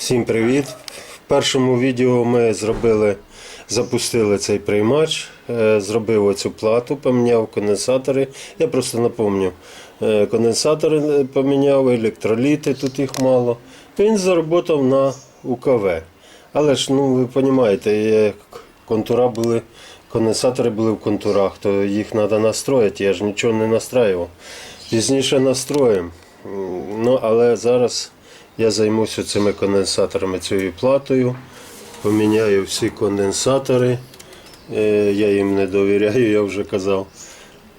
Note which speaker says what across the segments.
Speaker 1: Всім привіт! В першому відео ми зробили, запустили цей приймач, е, зробив оцю плату, поміняв конденсатори. Я просто напомню, е, конденсатори поміняв, електроліти, тут їх мало. Він заработав на УКВ. Але ж, ну ви розумієте, контура були, конденсатори були в контурах, то їх треба настроїти. Я ж нічого не настраював. Пізніше настроїмо. Ну, але зараз я займуся цими конденсаторами, цією платою. Поміняю всі конденсатори. Е, Я їм не довіряю, я вже казав.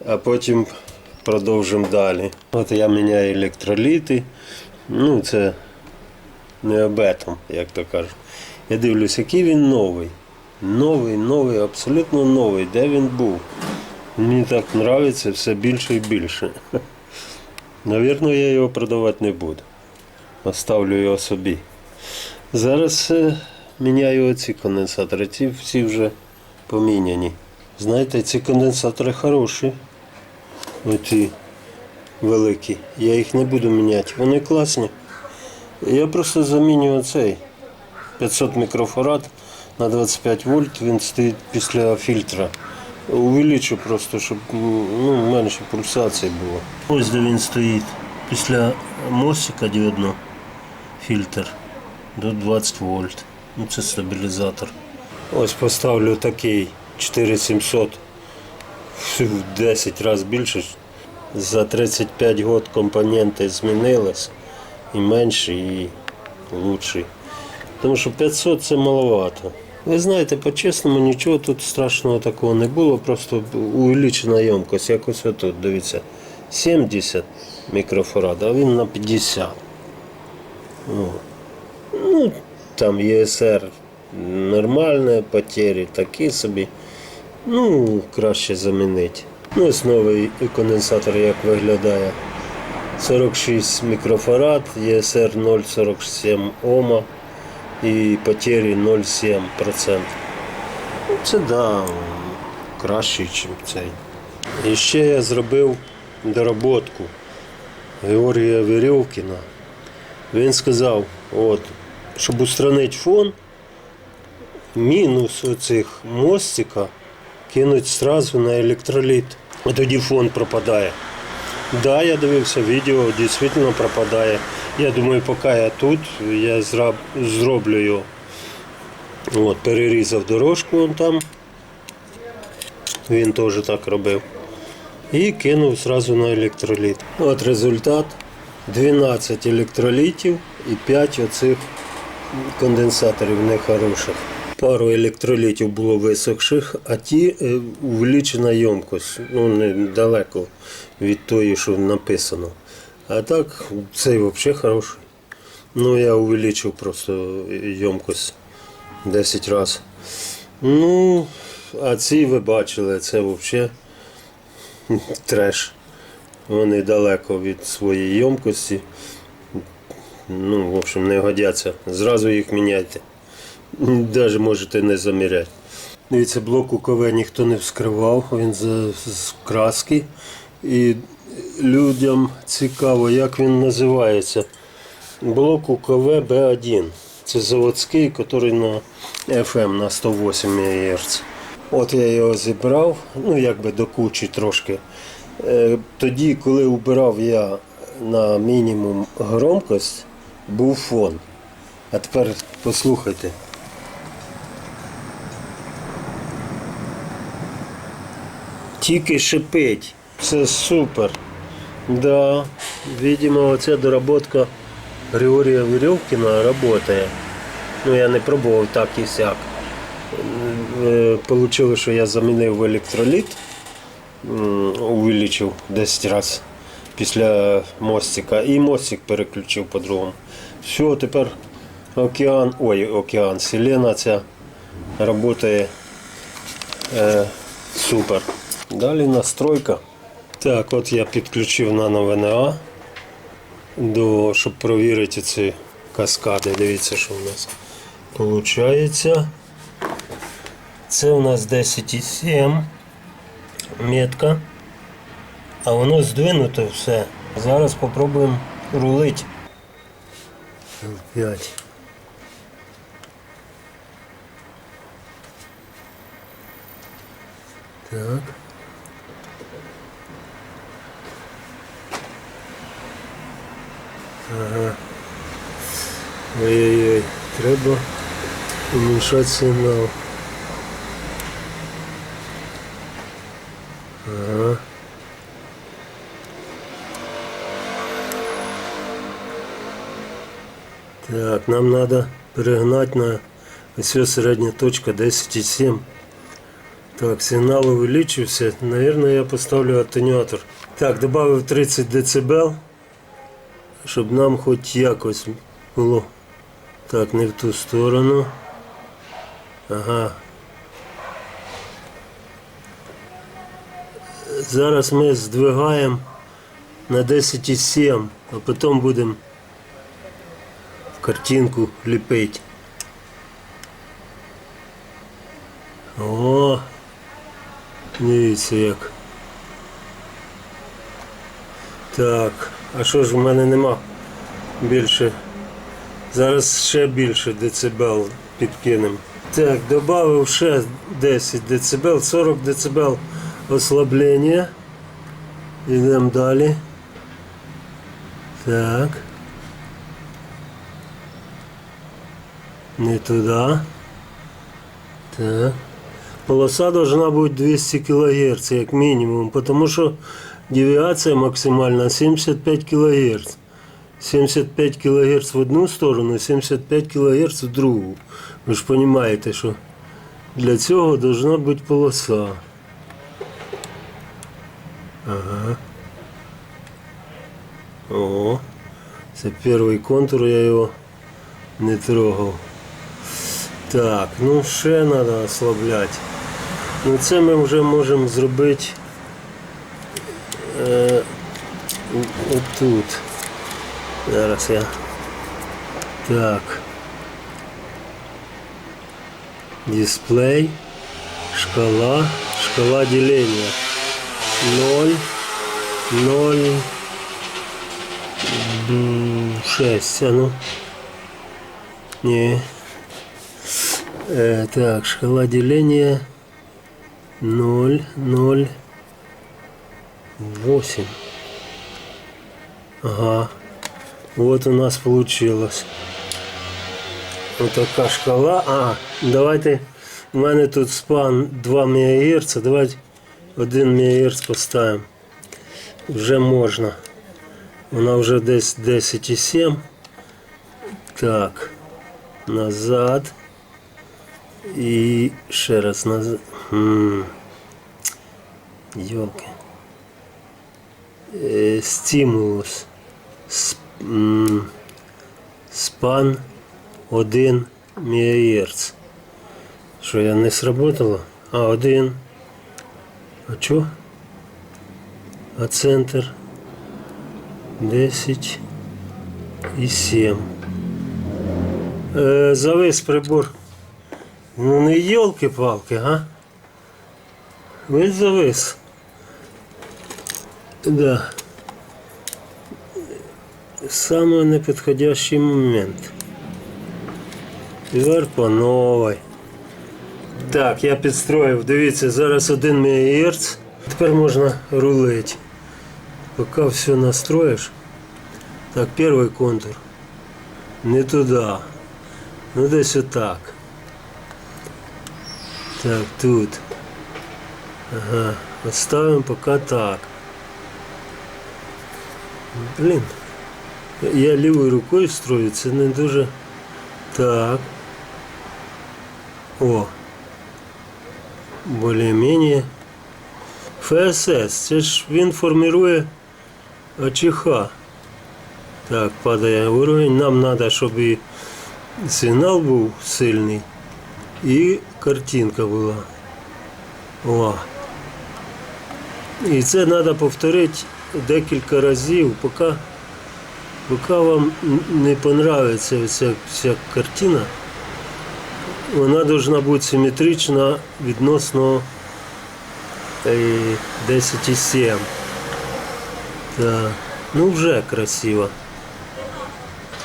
Speaker 1: А потім продовжимо далі. От я міняю електроліти. Ну, це не об этом, як то кажуть. Я дивлюсь, який він новий. Новий, новий, абсолютно новий. Де він був? Мені так подобається все більше і більше. Навірно, я його продавати не буду. Оставлю його собі. Зараз е, міняю оці конденсатори. Ці всі вже поміняні. Знаєте, ці конденсатори хороші. Оці великі. Я їх не буду міняти. Вони класні. Я просто заміню оцей 500 мікрофарад на 25 вольт. Він стоїть після фільтра. Увеличу просто, щоб ну, менше пульсації було. Ось де він стоїть. Після мостика діодно фільтр до 20 вольт. Ну, це стабілізатор. Ось поставлю такий 4700 в 10 разів більше. За 35 років компоненти змінились і менші, і лучші. Тому що 500 це маловато. Ви знаєте, по-чесному, нічого тут страшного такого не було, просто увеличена ємкость. Якось отут, дивіться, 70 мікрофарад, а він на 50. О. Ну, там ЄСР нормальне, потері такі собі. Ну, краще замінити. Ну, ось новий конденсатор як виглядає. 46 мікрофарад, ЄСР 0,47 Ома і потері 0,7%. Ну, Це да, краще, ніж цей. І ще я зробив доработку Георгія Веревкіна. Він сказав, от, щоб устранити фон, мінус оцих мостика кинуть сразу на електроліт. І тоді фон пропадає. Да, я дивився відео, дійсно пропадає. Я думаю, поки я тут, я зроблю його. От, перерізав дорожку вон там. Він теж так робив. І кинув зразу на електроліт. От результат. 12 електролітів і 5 оцих конденсаторів нехороших. Пару електролітів було висохших, а ті е, увеличена ємкость, ну недалеко від тої, що написано. А так, цей взагалі хороший. Ну, я увеличив просто ємкость 10 разів. Ну, а ці ви бачили, це взагалі треш. Вони далеко від своєї ємкості. Ну, в общем, не годяться. Зразу їх міняйте. Навіть можете не заміряти. Дивіться, блок УКВ ніхто не вскривав, він з, з краски. І людям цікаво, як він називається. Блок УКВ Б1. Це заводський, який на FM на 108 МГц. От я його зібрав, ну якби до кучі трошки. Е, Тоді, коли убирав я на мінімум громкость, був фон. А тепер послухайте. Тільки шипить. Це супер. Да, видимо, оця доработка Григорія Веревкіна працює. Ну, я не пробував так і сяк. Е, Получилось, що я замінив електроліт, увеличив 10 разів після мостика. І мостик переключив по-другому. Все, тепер океан, ой, океан, селена ця працює е, супер. Далі настройка. Так, от я підключив нано ВНА, до, щоб провірити ці каскади. Дивіться, що в нас виходить. Це у нас 10,7 метка, а воно здвинуто все. Зараз спробуємо рулити. П'ять. Так. Ага. Ой-ой-ой, треба уменьшать сигнал. Ага. Так, нам надо перегнать на все средняя точка 10,7. Так, сигнал увеличився. Наверное, я поставлю атенюатор. Так, добавив 30 дБ, щоб нам хоч якось було. Так, не в ту сторону. Ага. Зараз ми здвигаємо на 10,7, а потім будемо в картинку ліпити. О, дивіться як. Так, а що ж в мене нема більше? Зараз ще більше децибел підкинемо. Так, додав ще 10 децибел, 40 децибел ослаблення. Йдемо далі. Так. Не туди. Так. Полоса должна бути 200 кГц, як мінімум, тому що девіація максимальна 75 кГц. 75 кГц в одну сторону, 75 кГц в другу. Ви ж розумієте, що для цього должна бути полоса. Ага. О, це перший контур, я його не трогав. Так, ну ще треба ослабляти. Ну це ми вже можемо зробити е, отут. Зараз я. Так. Дисплей. Шкала. Шкала деления. 0. 0. 6. А ну. Не. Э, так, шкала деления 0, 0, 8. Ага. Вот у нас получилось. Вот така шкала. А, давайте. У мене тут спан 2 МГц. Давайте 1 МГц поставимо. Вже можна. Вона вже десь 10,7. Так. Назад. І ще раз назад. Хм. Йолки. Е, Стимулус. Сп- Спан 1 МГц. Що я не сработало? А, один. А чо? А центр 10 і 7. Е, завис прибор. Ну не йолки-палки, га? Весь завис. Да. Саме непідходящий момент. Тепер по новій. Так, я підстроїв, дивіться, зараз 1 МГц. Тепер можна рулити. Поки все настроїш. Так, перший контур. Не туди. Ну десь отак. Так, тут. Ага. Оставимо поки так. Блін. Я лівою рукою строю, це не дуже. Так. О. Более-менее. ФСС. Це ж він формирує АЧХ. Так, падає уровень. Нам треба, щоб і сигнал був сильний і картинка була. О. І це треба повторити декілька разів, поки, поки вам не понравиться ця вся картина. Вона повинна бути симетрична відносно е, 10,7. Так. Ну вже красиво.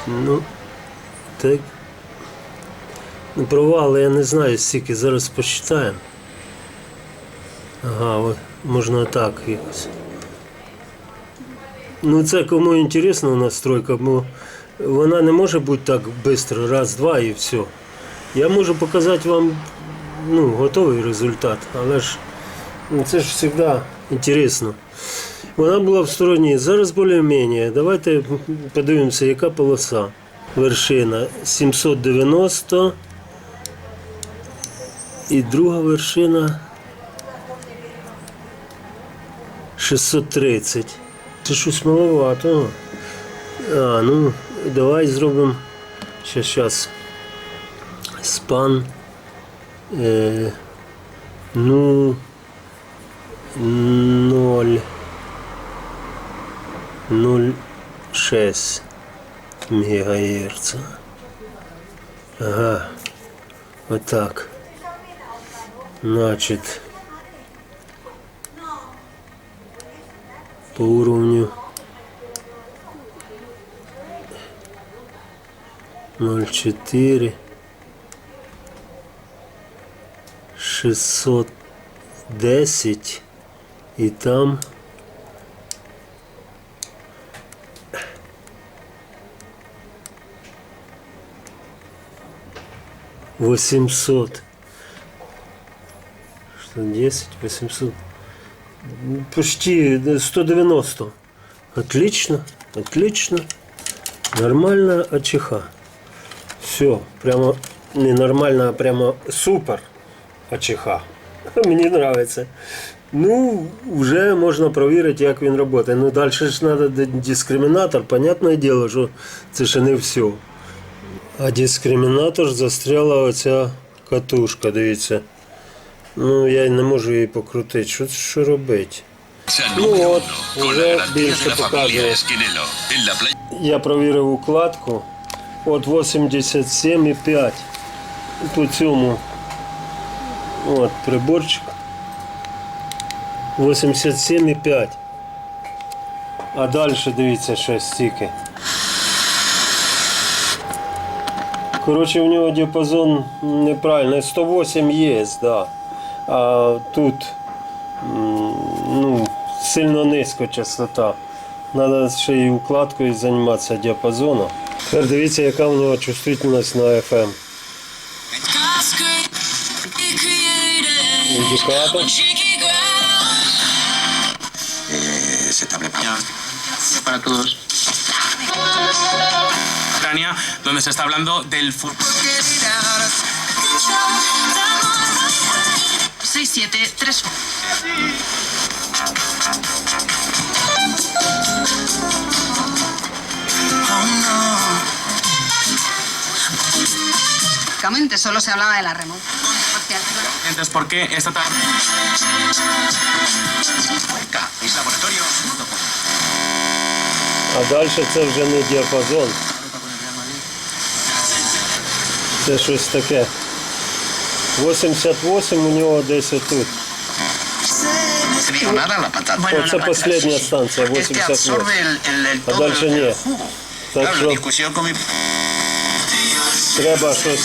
Speaker 1: Ну, так. Ну, провали я не знаю, скільки зараз посчитаємо. Ага, от, можна так якось. Ну це кому інтересна настройка, бо вона не може бути так швидко, раз, два і все. Я можу показати вам ну, готовий результат, але ж ну, це ж завжди інтересно. Вона була в стороні. Зараз більш-менш. Давайте подивимося, яка полоса. Вершина 790 і друга вершина 630. Це щось маловато. А, ну, давай зробимо ще зараз спан. Е, ну, 0, 0,6 МГц. Ага, отак. Значит, по уровню 0,4 610 і там восемьсот. Что 10 800 Ну, почти 190 отлично отлично. Нормальная АЧХ. Все прямо не нормально а прямо супер АЧХ мені нравится ну вже можна провірити як він працює ну далі ж треба дискримінатор понятне діло що це ще не все а дискримінатор застряла оця катушка, дивіться. Ну, я не можу її покрутити. Що, що робити?
Speaker 2: Familia
Speaker 1: cae.
Speaker 2: Esquinelo. En la playa.
Speaker 1: Я провірив укладку. От 87,5. По цьому. От приборчик. 87,5. А далі дивіться ще стільки. Коротше, в нього діапазон неправильний. 108 є, да. А тут ну, сильно низько частота. Треба ще й укладкою займатися діапазоном. Тепер дивіться, яка в нього чувствительність на FM.
Speaker 2: Eh, se está preparando.
Speaker 3: Para todos. Ucrania, donde se está hablando del fútbol.
Speaker 4: 673 Prácticamente solo se hablaba de la remota. remonta.
Speaker 3: Entonces, ¿por qué esta tarde?
Speaker 2: Cuenca, mis laboratorios.
Speaker 1: А далі це вже не діапазон. Це щось таке. 88 у нього десь отут.
Speaker 2: No te digo nada, la patata.
Speaker 1: Bueno, Esa
Speaker 2: la
Speaker 1: последняя
Speaker 2: patata sí,
Speaker 1: станция,
Speaker 2: porque es que
Speaker 1: 88.
Speaker 2: absorbe el, el, el
Speaker 1: А
Speaker 2: todo
Speaker 1: дальше
Speaker 2: el,
Speaker 1: ні.
Speaker 2: el jugo.
Speaker 1: Так
Speaker 2: Claro, la
Speaker 1: що
Speaker 2: discusión con mi...
Speaker 1: треба щось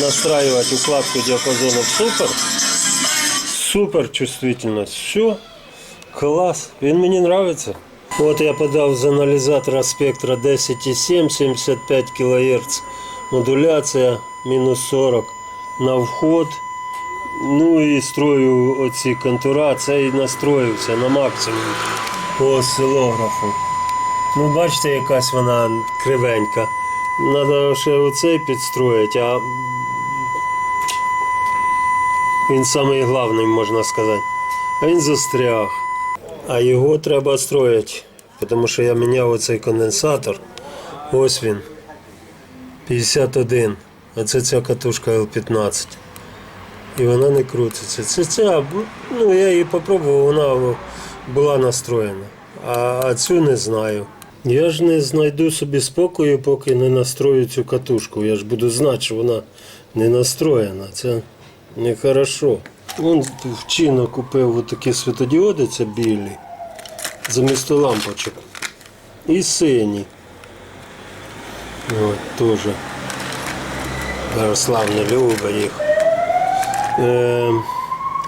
Speaker 1: настраювати укладку діапазону. Супер. Супер чувствительність. Все. Клас. Він мені подобається. От я подав з аналізатора спектра 10,7, 75 кГц. Модуляція мінус 40 на вход. Ну і строю оці контура. Це і настроївся на максимум по осцилографу. Ну, бачите, якась вона кривенька. Треба ще оцей підстроїти, а він самий головний, можна сказати. Він застряг. А його треба строїти, тому що я міняв оцей конденсатор. Ось він. 51. А це ця катушка L15. І вона не крутиться. Це ця, ну я її попробував, вона була настроєна. А, а цю не знаю. Я ж не знайду собі спокою, поки не настрою цю катушку. Я ж буду знати, що вона не настроєна. Це нехорошо. Вон в Чіно купив отакі світодіоди, це білі, замість лампочок. І сині. От теж. Ярослав не любить їх. Е,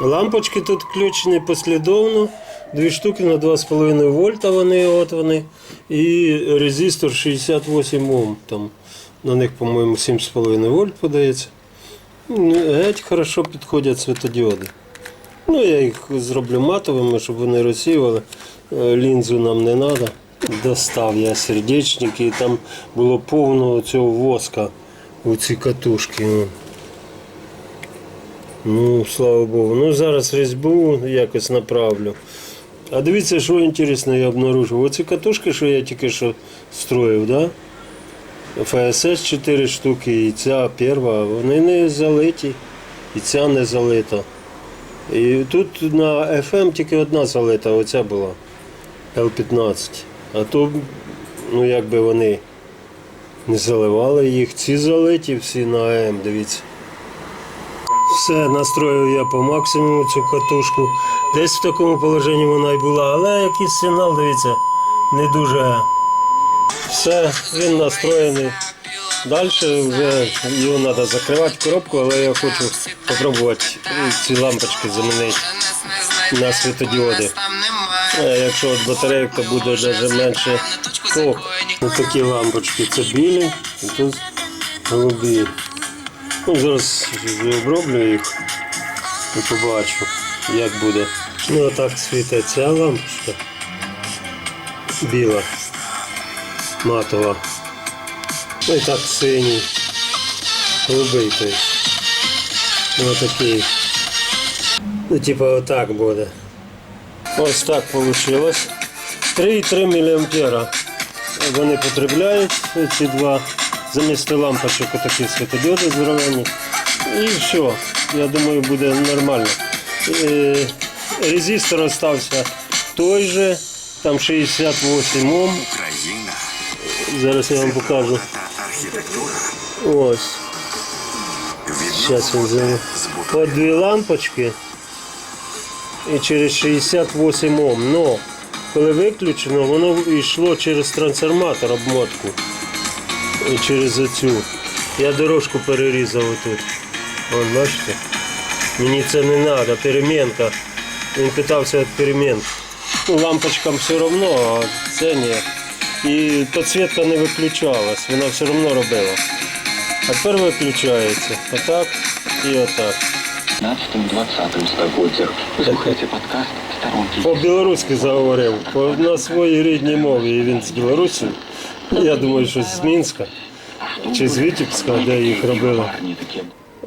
Speaker 1: Лампочки тут включені послідовно. Дві штуки на 2,5 вольта вони, от вони. І резистор 68 Ом. Там на них, по-моєму, 7,5 вольт подається. Ну, Геть хорошо підходять світодіоди. Ну, я їх зроблю матовими, щоб вони розсіювали. Е, Лінзу нам не треба. Достав я сердечники, і там було повно цього воска у ці катушки. Ну, слава Богу. Ну, зараз різьбу якось направлю. А дивіться, що інтересно я обнаружив. Оці катушки, що я тільки що строїв, да? ФСС 4 штуки, і ця перша, вони не залиті, і ця не залита. І тут на FM тільки одна залита, оця була L15. А то, ну якби вони не заливали їх. Ці залиті всі на АМ, дивіться. Все, настроїв я по максимуму цю катушку. Десь в такому положенні вона і була, але якийсь сигнал, дивіться, не дуже. Все, він настроєний. Далі вже його треба закривати коробку, але я хочу спробувати ці лампочки замінити на світодіоди. Е, Якщо от батарейок, буде навіть менше ток. Ось такі лампочки. Це білі, і тут голубі. Ну, зараз оброблю їх і побачу, як буде. Ну, отак світить ця лампочка. Біла, матова. Ну і так синій. Голубий той. Ну, отакий. Ну, типа отак буде. Ось так вийшло. 3,3 мА. Вони потребляють ці два. Замість лампочок отакі світодіоди здоровенні. І все. Я думаю, буде нормально. Е, Резистор остався той же, там 68 Ом. Зараз я вам покажу. Ось. Зараз він займе. От дві лампочки і через 68 Ом. Но коли виключено, воно йшло через трансформатор обмотку. І через оцю. Я дорожку перерізав отут. Вон, бачите? Мені це не треба, перемінка. Він питався від перемінки. Ну, лампочкам все одно, а це ні. І підсвітка не виключалась, вона все одно робила. А тепер виключається. Отак і отак.
Speaker 5: 15-20 століттях. Слухайте подкаст «Сторонки».
Speaker 1: По-білоруськи заговорив, по, на своїй рідній мові. І він з Білорусі. Я думаю, що з Мінська чи з Вітебська, де їх робили.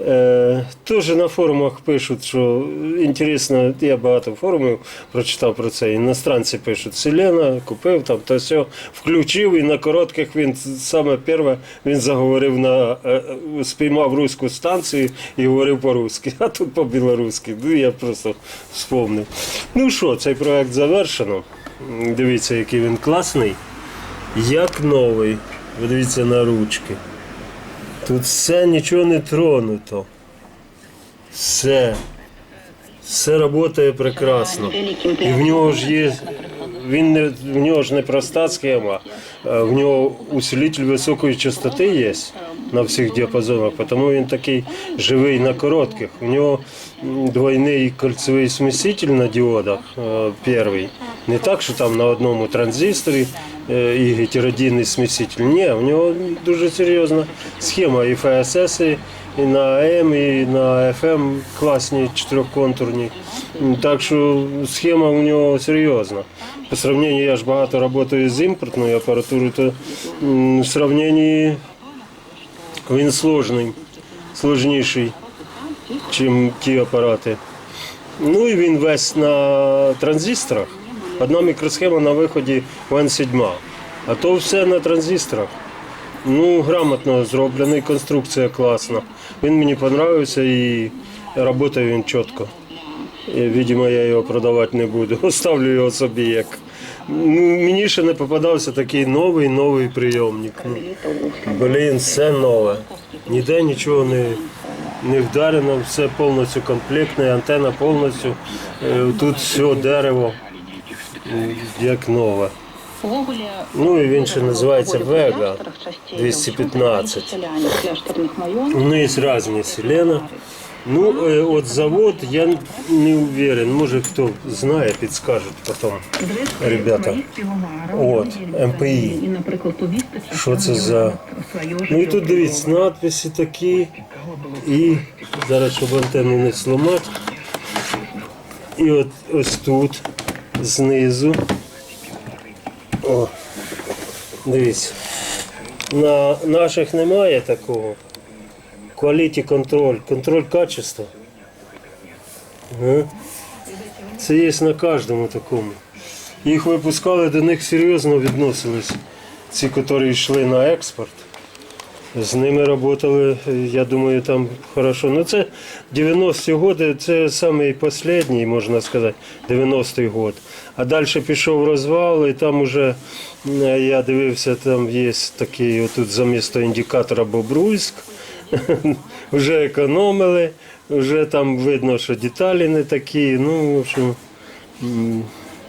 Speaker 1: Е, Теж на форумах пишуть, що інтересно, я багато форумів прочитав про це. Іностранці пишуть, Селена купив там, то все, включив і на коротких він саме перше він заговорив на е, е, спіймав руську станцію і говорив по-русски, а тут по-білоруськи. Ну я просто вспомнив. Ну що, цей проект завершено. Дивіться, який він класний, як новий. Ви дивіться на ручки. Тут все нічого не тронуто. Все. Все працює прекрасно. І в нього ж є. Він не, в нього ж не проста схема, в нього усилитель високої частоти є на всіх діапазонах, тому він такий живий на коротких. У нього двойний кольцевий сміситель на діодах, е, перший. Не так, що там на одному транзисторі і гетеродинний сміситель. Ні, у нього дуже серйозна схема і ФСС, і на АМ, і на FM класні чотирьохконтурні. Так що схема у нього серйозна. По сравнению, я ж багато працюю з імпортною апаратурою, то в сравненні він сложний, сложніший, ніж ті апарати. Ну і він весь на транзисторах. Одна мікросхема на виході Ван 7, а то все на транзисторах. Ну, грамотно зроблений, конструкція класна. Він мені подобався і працює він чітко. І, Видимо, я його продавати не буду. Оставлю його собі як. Ну, Мені ще не попадався такий новий новий прийомник. Ну, Блін, все нове. Ніде нічого не, не вдарено, все повністю комплектне, антенна повністю. Е, Тут все дерево, як нове.
Speaker 6: Ну і він ще називається Vega
Speaker 1: 215.
Speaker 6: 215.
Speaker 1: Ну, є різні селена. Ну, е, от завод я не уверен. Може хто знає, підскажуть потім. Ребята. От, МПІ.
Speaker 7: І, наприклад, повістка,
Speaker 1: Що це за. Ну і тут дивіться, надписи такі. І зараз, щоб антенну не сломати. І от ось тут, Знизу. О, дивіться. На наших немає такого. Quality контроль, контроль качества. Це є на кожному такому. Їх випускали, до них серйозно відносились. Ці, які йшли на експорт. З ними працювали, я думаю, там хорошо. Ну це 90-ті роки, це самий можна сказати, 90-й год. А далі пішов розвал, і там уже е, я дивився, там є такий отут замісто індикатора Бобруйськ. Вже економили, вже там видно, що деталі не такі. Ну, в общем,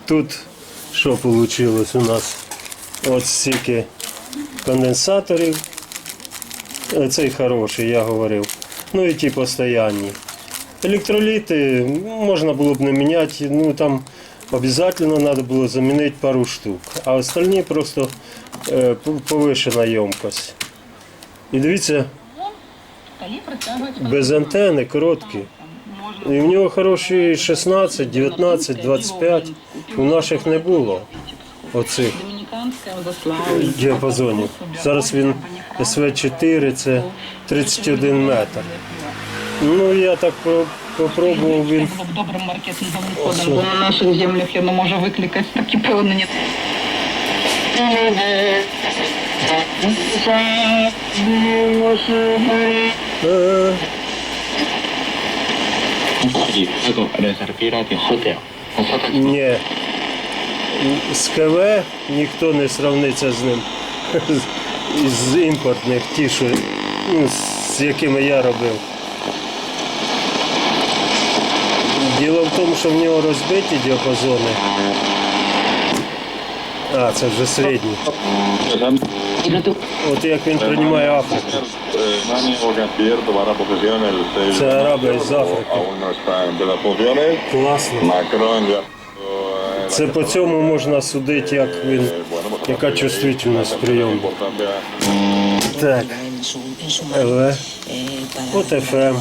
Speaker 1: тут що вийшло у нас? От стільки конденсаторів. Е, Цей хороший, я говорив. Ну і ті постоянні. Електроліти можна було б не міняти, ну там обов'язково треба було замінити пару штук, а остальні просто е, повишена ємкость. І дивіться, без антени короткі. І в нього хороші 16, 19, 25. У наших не було оцих Діапазонів. Зараз він СВ4, це 31 метр. Ну я так про- попробував він.
Speaker 7: Добрим маркетинговим ходом, бо на наших землях я не можу викликати такі.
Speaker 5: Nosotros
Speaker 1: Ні. З КВ ніхто не сравниться з ним. З імпортних, ті, що, ну, з якими я робив. Діло в тому, що в нього розбиті діапазони. А, це вже середні. От як він приймає Африку.
Speaker 8: Nani o Canciller tomar posesión el 6
Speaker 1: Se
Speaker 8: de
Speaker 1: Arabia
Speaker 8: mayo,
Speaker 1: y África.
Speaker 8: Aún no está en plenas funciones.
Speaker 1: Класно.
Speaker 8: Eh,
Speaker 1: Це по цьому можна судити, як він,
Speaker 8: eh,
Speaker 1: яка чувствительність прийому. Так, ЛВ.
Speaker 9: eh,
Speaker 1: От FM.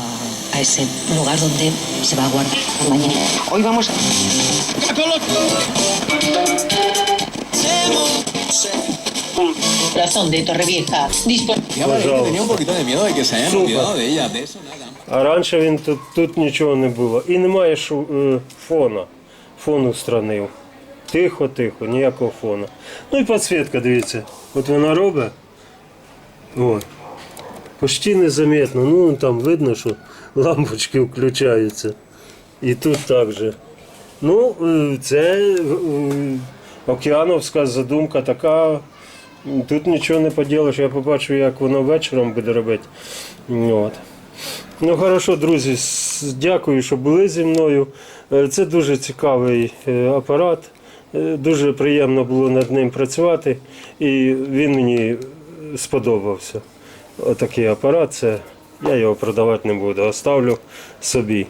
Speaker 9: a ese lugar donde se va a guardar mañana. Hoy vamos. Corazón de Torrevieja.
Speaker 1: Пожалуйста.
Speaker 2: un poquito de miedo de que se hayan olvidado de ella, de eso nada.
Speaker 1: А раніше він тут, тут нічого не було. І немає шу, е, фона. Фон устранив. Тихо, тихо, ніякого фона. Ну і підсвітка, дивіться. От вона робить. Ой. Почти незаметно. Ну там видно, що лампочки включаються. І тут так же. Ну, е, це е, океановська задумка така. Тут нічого не поділиш. Я побачу, як воно вечором буде робити. От. Ну хорошо, друзі, дякую, що були зі мною. Е, Це дуже цікавий е, апарат. Е, Дуже приємно було над ним працювати, і він мені сподобався. Отакий апарат. Це я його продавати не буду, оставлю собі.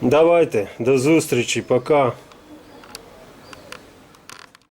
Speaker 1: Давайте, до зустрічі, пока.